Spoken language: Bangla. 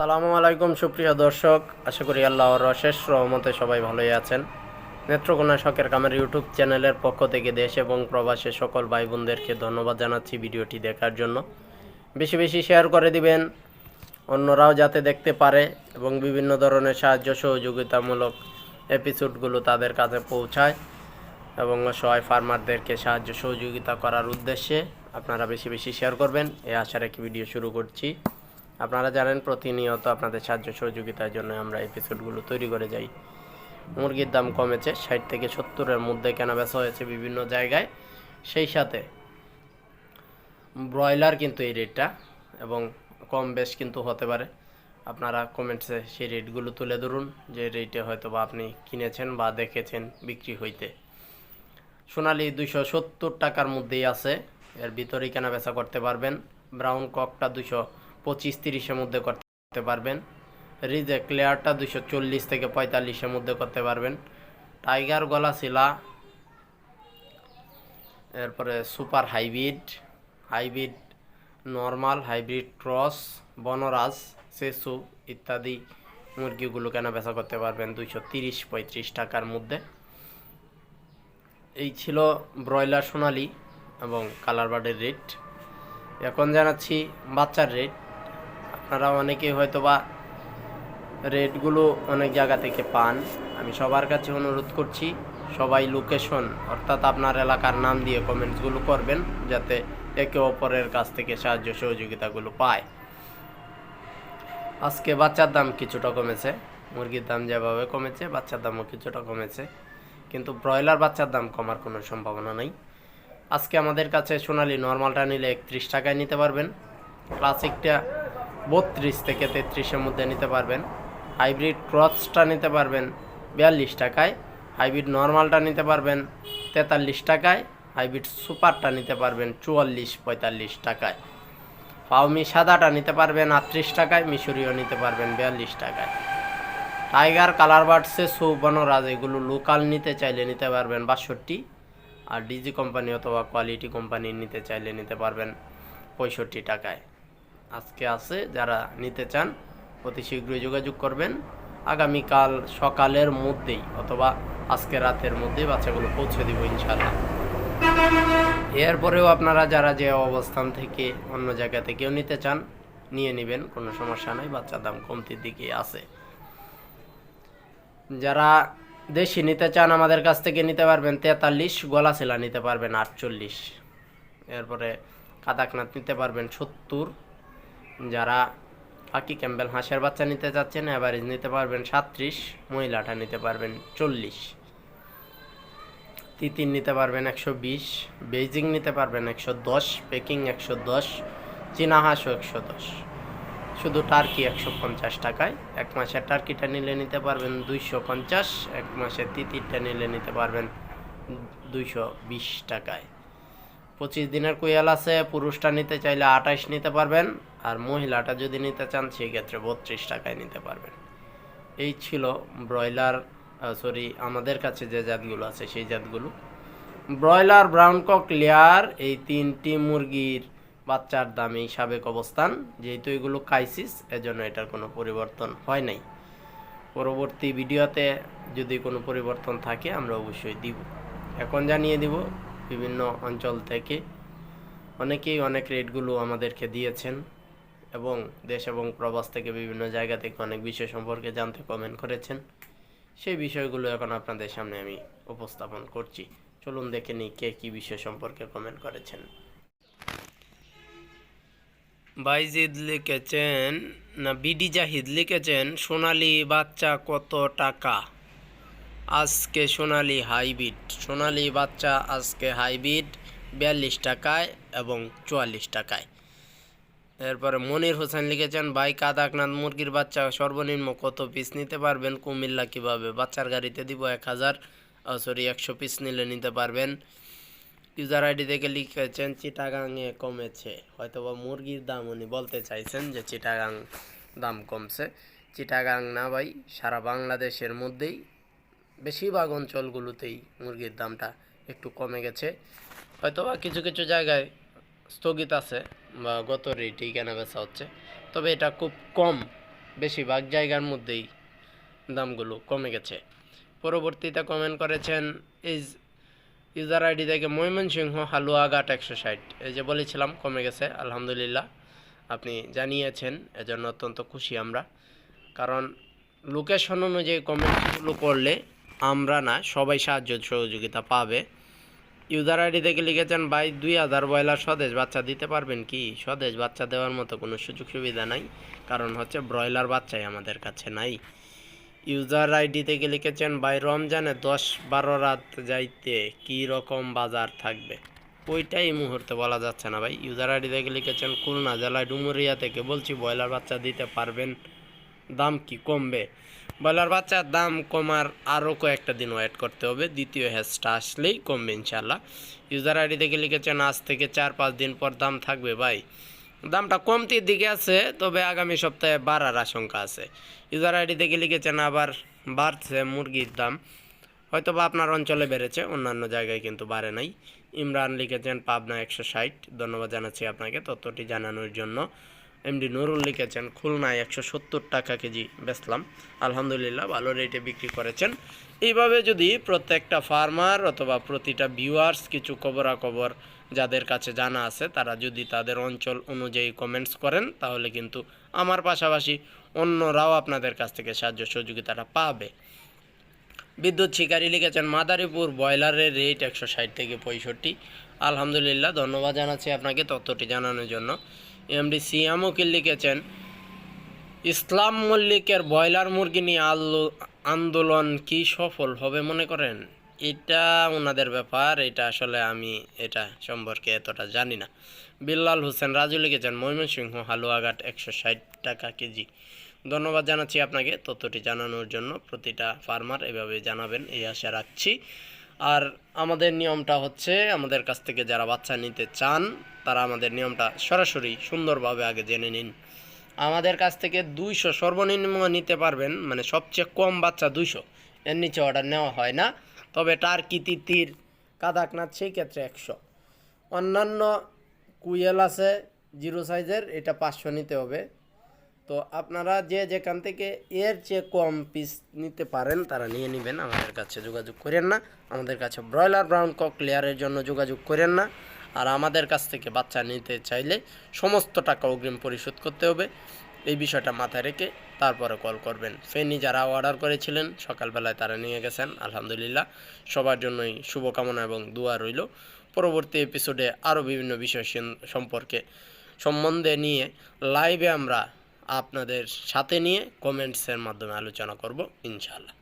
সালামু আলাইকুম, সুপ্রিয় দর্শক। আশা করি আল্লাহর অশেষ রহমতে সবাই ভালোই আছেন। নেত্রকোনা শখের কামের ইউটিউব চ্যানেলের পক্ষ থেকে দেশ এবং প্রবাসে সকল ভাই বোনদেরকে ধন্যবাদ জানাচ্ছি ভিডিওটি দেখার জন্য। বেশি বেশি শেয়ার করে দিবেন, অন্যরাও যাতে দেখতে পারে এবং বিভিন্ন ধরনের সাহায্য সহযোগিতামূলক এপিসোডগুলো তাদের কাছে পৌঁছায় এবং অসহায় ফার্মারদেরকে সাহায্য সহযোগিতা করার উদ্দেশ্যে আপনারা বেশি বেশি শেয়ার করবেন। এই আশা রেখে ভিডিও শুরু করছি। আপনারা জানেন প্রতিনিয়ত আপনাদের সাহায্য সহযোগিতার জন্য আমরা এপিসোডগুলো তৈরি করে যাই। মুরগির দাম কমেছে ষাট থেকে সত্তরের মধ্যে কেনা বেচা হয়েছে বিভিন্ন জায়গায়। সেই সাথে ব্রয়লার কিন্তু এই রেটটা এবং কম বেশ কিন্তু হতে পারে। আপনারা কমেন্টসে সেই রেটগুলো তুলে ধরুন, যে রেটে হয়তো বা আপনি কিনেছেন বা দেখেছেন বিক্রি হইতে। সোনালি দুশো সত্তর টাকার মধ্যেই আছে, এর ভিতরেই কেনা বেচা করতে পারবেন। ব্রাউন ককটা দুশো পঁচিশ তিরিশের মধ্যে করতে পারবেন। রিজে ক্লেয়ারটা দুশো চল্লিশ থেকে পঁয়তাল্লিশের মধ্যে করতে পারবেন। টাইগার গলা শিলা এরপরে super hybrid hybrid normal, hybrid cross, Vanaraj, সেসু ইত্যাদি মুরগিগুলো কেনা বেচা করতে পারবেন দুইশো তিরিশ পঁয়ত্রিশ টাকার মধ্যে। এই ছিল ব্রয়লার সোনালি এবং কালার বার্ডের রেট। এখন জানাচ্ছি বাচ্চার রেট। আপনারা অনেকেই হয়তো বা রেটগুলো অনেক জায়গা থেকে পান। আমি সবার কাছে অনুরোধ করছি, সবাই লোকেশন অর্থাৎ আপনার এলাকার নাম দিয়ে কমেন্টসগুলো করবেন, যাতে একে অপরের কাছ থেকে সাহায্য সহযোগিতাগুলো পায়। আজকে বাচ্চার দাম কিছুটা কমেছে, মুরগির দাম যেভাবে কমেছে, বাচ্চার দামও কিছুটা কমেছে, কিন্তু ব্রয়লার বাচ্চার দাম কমার কোনো সম্ভাবনা নেই। আজকে আমাদের কাছে সোনালি নর্মালটা নিলে একত্রিশ টাকায় নিতে পারবেন। ক্লাসিকটা বত্রিশ থেকে তেত্রিশের মধ্যে নিতে পারবেন। হাইব্রিড ক্রসটা নিতে পারবেন বিয়াল্লিশ টাকায়, হাইব্রিড নর্মালটা নিতে পারবেন তেতাল্লিশ টাকায়, হাইব্রিড সুপারটা নিতে পারবেন চুয়াল্লিশ পঁয়তাল্লিশ টাকায়। পাউমি সাদাটা নিতে পারবেন আটত্রিশ টাকায়, মিশরীয় নিতে পারবেন বিয়াল্লিশ টাকায়। টাইগার কালার বার্ডসে সৌবনরাজ এগুলো লোকাল নিতে চাইলে নিতে পারবেন বাষট্টি আর ডিজি কোম্পানি অথবা কোয়ালিটি কোম্পানি নিতে চাইলে নিতে পারবেন পঁয়ষট্টি টাকায়। আজকে আছে, যারা নিতে চান, অতি শীঘ্রই যোগাযোগ করবেন। আগামীকাল সকালের মধ্যেই অথবা আজকে রাতের মধ্যেই বাচ্চাগুলো পৌঁছে দিব ইনশাল্লাহ এরপরেও আপনারা যারা যে অবস্থান থেকে অন্য জায়গা থেকেও নিতে চান, নিয়ে নেবেন, কোনো সমস্যা নাই, বাচ্চার দাম কমতির দিকে আছে। যারা দেশি নিতে চান, আমাদের কাছ থেকে নিতে পারবেন তেতাল্লিশ গলা সেলা নিতে পারবেন আটচল্লিশ। এরপরে কাদাকনাথ নিতে পারবেন সত্তর যারা পাকি ক্যাম্বেল হাঁসের বাচ্চা নিতে চাচ্ছেন অ্যাভারেজ নিতে পারবেন সাত্রিশ মহিলাটা নিতে পারবেন চল্লিশ। তিতির নিতে পারবেন একশো বিশ বেজিং নিতে পারবেন একশো দশ, পেকিং একশো দশ, চীনা হাঁসও একশো দশ। শুধু টার্কি একশো পঞ্চাশ টাকায়, এক মাসের টার্কিটা নিলে নিতে পারবেন দুইশো পঞ্চাশ, এক মাসের তিতিরটা নিলে নিতে পারবেন দুইশো বিশ টাকায়। পঁচিশ দিনের কুয়াল আছে, পুরুষটা নিতে চাইলে আঠাইশ নিতে পারবেন আর মহিলাটা যদি নিতে চান, সেক্ষেত্রে বত্রিশ টাকায় নিতে পারবেন। এই ছিল ব্রয়লার সরি আমাদের কাছে যে জাতগুলো আছে সেই জাতগুলো। ব্রয়লার, ব্রাউন কক, লেয়ার, এই তিনটি মুরগির বাচ্চার দাম এই সাবেক অবস্থান। যেহেতু এগুলো ক্রাইসিস এজন্য এটার কোনো পরিবর্তন হয় নাই। পরবর্তী ভিডিওতে যদি কোনো পরিবর্তন থাকে, আমরা অবশ্যই দিব। এখন জানিয়ে দিব, বিভিন্ন অঞ্চল থেকে অনেকেই অনেক রেটগুলো আমাদেরকে দিয়েছেন। এবং দেশ এবং প্রবাস থেকে বিভিন্ন জায়গা থেকে অনেক বিষয় সম্পর্কে জানতে কমেন্ট করেছেন। সেই বিষয়গুলো এখন আপনাদের সামনে আমি উপস্থাপন করছি। চলুন দেখে নিই কে কী বিষয় সম্পর্কে কমেন্ট করেছেন। বাইজিদ লিখেছেন, না, বিডি জাহিদ লিখেছেন, সোনালি বাচ্চা কত টাকা? আজকে সোনালি হাইব্রিড। সোনালি বাচ্চা আজকে হাইব্রিড, বিয়াল্লিশ টাকায় এবং চুয়াল্লিশ টাকায়। এরপরে মনির হোসেন লিখেছেন, ভাই কাদাকনাথ মুরগির বাচ্চা সর্বনিম্ন কত পিস নিতে পারবেন? কুমিল্লা কীভাবে? বাচ্চার গাড়িতে দিব এক হাজার সরি একশো পিস নিলে নিতে পারবেন। ইউজার আইডি থেকে লিখেছেন চিটাগাংয়ে কমেছে। হয়তোবা মুরগির দাম উনি বলতে চাইছেন যে চিটাগাং দাম কমছে। চিটাগাং না ভাই, সারা বাংলাদেশের মধ্যেই বেশিরভাগ অঞ্চলগুলোতেই মুরগির দামটা একটু কমে গেছে। হয়তোবা কিছু কিছু জায়গায় স্থগিত আছে বা গত রেটেই কেনা বেচা হচ্ছে। তবে এটা খুব কম। বেশিরভাগ জায়গার মধ্যেই দামগুলো কমে গেছে। পরবর্তীতে কমেন্ট করেছেন ইজ ইউজার আইডি থেকে ময়মনসিংহ হালুয়াঘাট একশো ষাট। এই যে বলেছিলাম, কমে গেছে, আলহামদুলিল্লাহ। আপনি জানিয়েছেন, এজন্য অত্যন্ত খুশি আমরা। কারণ লোকেশন অনুযায়ী কমেন্টগুলো করলে আমরা না সবাই সাহায্য সহযোগিতা পাবে। ইউজার আইডি থেকে লিখেছেন, ভাই, দুই হাজার ব্রয়লার স্বদেশ বাচ্চা দিতে পারবেন কি? স্বদেশ বাচ্চা দেওয়ার মতো কোনো সুযোগ সুবিধা নাই, কারণ হচ্ছে ব্রয়লার বাচ্চাই আমাদের কাছে নাই। ইউজার আইডি থেকে লিখেছেন, ভাই, রমজানে দশ বারো রাত যাইতে কি রকম বাজার থাকবে? ওইটাই মুহূর্তে বলা যাচ্ছে না, ভাই। ইউজার আইডি থেকে লিখেছেন, খুলনা জেলায় ডুমুরিয়া থেকে বলছি ব্রয়লার বাচ্চা দিতে পারবেন দাম কি কমবে? ব্রয়লার বাচ্চার দাম কমার আরও কয়েকটা দিন ওয়েট করতে হবে। দ্বিতীয় হ্যাচটা আসলেই কমবে ইনশাল্লাহ ইউজার আইডি থেকে লিখেছেন, আজ থেকে চার পাঁচ দিন পর দাম থাকবে ভাই। দামটা কমতির দিকে আছে, তবে আগামী সপ্তাহে বাড়ার আশঙ্কা আছে। ইউজার আইডি থেকে লিখেছেন, আবার বাড়ছে মুরগির দাম। হয়তো বা আপনার অঞ্চলে বেড়েছে, অন্যান্য জায়গায় কিন্তু বাড়ে নাই। ইমরান লিখেছেন, পাবনা একশো ষাট। ধন্যবাদ জানাচ্ছি আপনাকে তথ্যটি জানানোর জন্য। এমডি নুরুল লিখেছেন, খুলনায় একশো সত্তর টাকা কেজি বেচলাম। আলহামদুলিল্লাহ ভালো রেটে বিক্রি করেছেন। এইভাবে যদি প্রত্যেকটা ফার্মার অথবা প্রতিটা ভিউয়ার্স কিছু খবরাখবর যাদের কাছে জানা আছে, তারা যদি তাদের অঞ্চল অনুযায়ী কমেন্টস করেন, তাহলে কিন্তু আমার পাশাপাশি অন্যরাও আপনাদের কাছ থেকে সাহায্য সহযোগিতাটা পাবে। বিদ্যুৎ শিকারী লিখেছেন, মাদারীপুর ব্রয়লারের রেট একশো ষাট থেকে পঁয়ষট্টি। আলহামদুলিল্লাহ, ধন্যবাদ জানাচ্ছি আপনাকে তথ্যটি জানানোর জন্য। এমডি সিয়াম উকিল লিখেছেন। ইসলাম মল্লিকের ব্রয়লার মুরগি নিয়ে আন্দোলন কি সফল হবে মনে করেন? এটা ওনাদের ব্যাপার, এটা আসলে আমি এটা সম্পর্কে এতটা জানি না। বিল্লাল হোসেন রাজু লিখেছেন, ময়মনসিংহ, হালুয়াঘাট, একশো ষাট টাকা কেজি। ধন্যবাদ জানাচ্ছি আপনাকে তথ্যটি জানানোর জন্য। প্রতিটা ফার্মার এভাবে জানাবেন, এই আশা রাখছি। আর আমাদের নিয়মটা হচ্ছে আমাদের কাছ থেকে যারা বাচ্চা নিতে চান, তারা আমাদের নিয়মটা সরাসরি সুন্দরভাবে আগে জেনে নিন। আমাদের কাছ থেকে দুইশো সর্বনিম্ন নিতে পারবেন মানে সবচেয়ে কম বাচ্চা দুইশো। এর নিচে অর্ডার নেওয়া হয় না, তবে টার্কি, তিতির, কাদাকনাথ, সেই ক্ষেত্রে একশো। অন্যান্য কুয়েল আছে, জিরো সাইজের এটা পাঁচশো নিতে হবে। তো আপনারা যে যেখান থেকে এর চেয়ে কম পিস নিতে পারেন, তারা নিয়ে নেবেন। আমাদের কাছে যোগাযোগ করেন না। আমাদের কাছে ব্রয়লার, ব্রাউন কক লেয়ারের জন্য যোগাযোগ করেন না। আর আমাদের কাছ থেকে বাচ্চা নিতে চাইলে সমস্ত টাকা অগ্রিম পরিশোধ করতে হবে। এই বিষয়টা মাথায় রেখে তারপরে কল করবেন। ফেনি যারা অর্ডার করেছিলেন, সকালবেলায় তারা নিয়ে গেছেন। আলহামদুলিল্লাহ, সবার জন্যই শুভকামনা এবং দোয়া রইল। পরবর্তী এপিসোডে আরও বিভিন্ন বিষয় সম্পর্কে সম্বন্ধে নিয়ে লাইভে আমরা আপনাদের সাথে নিয়ে কমেন্টসের মাধ্যমে আলোচনা করব ইনশাআল্লাহ।